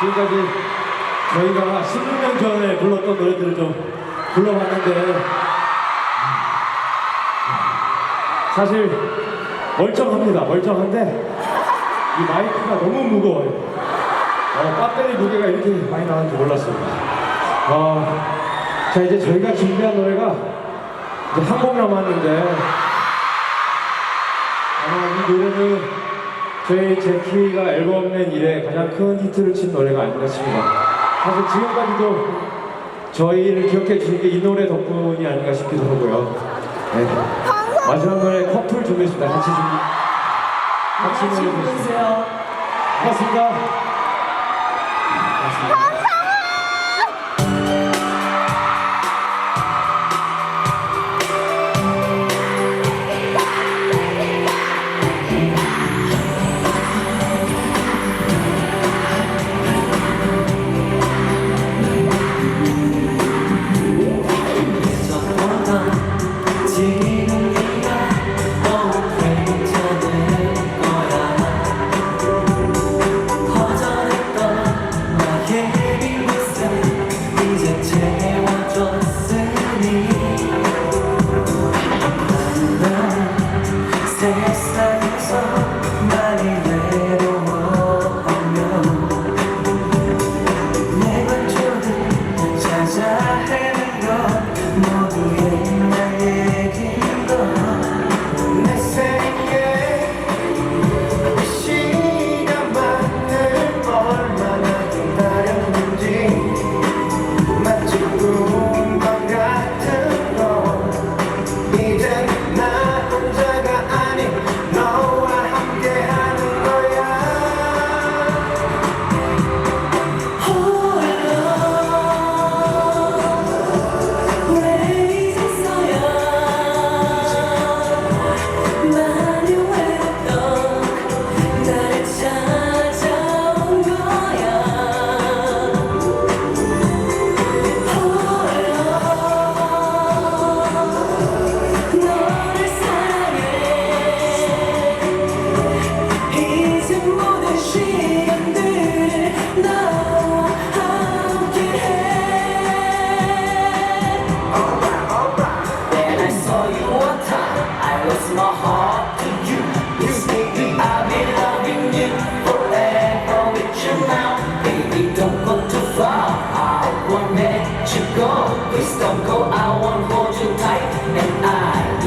지금까지 저희가 16년 전에 불렀던 노래들을 좀 불러봤는데 사실 멀쩡합니다. 멀쩡한데 이 마이크가 너무 무거워요. 어, 배터리 무게가 이렇게 많이 나가는지 몰랐습니다. 어, 자 이제 저희가 준비한 노래가 이제 한 곡 남았는데 아마 이 노래는 저희 제키가 앨범 낸 이래 가장 큰 히트를 친 노래가 아닌가 싶습니다. 사실 지금까지도 저희를 기억해 주신 게 이 노래 덕분이 아닌가 싶기도 하고요. 네. 마지막 노래 커플 준비했습니다. 같이 준비. 같이. 고맙습니다. 고맙습니다. yesterday.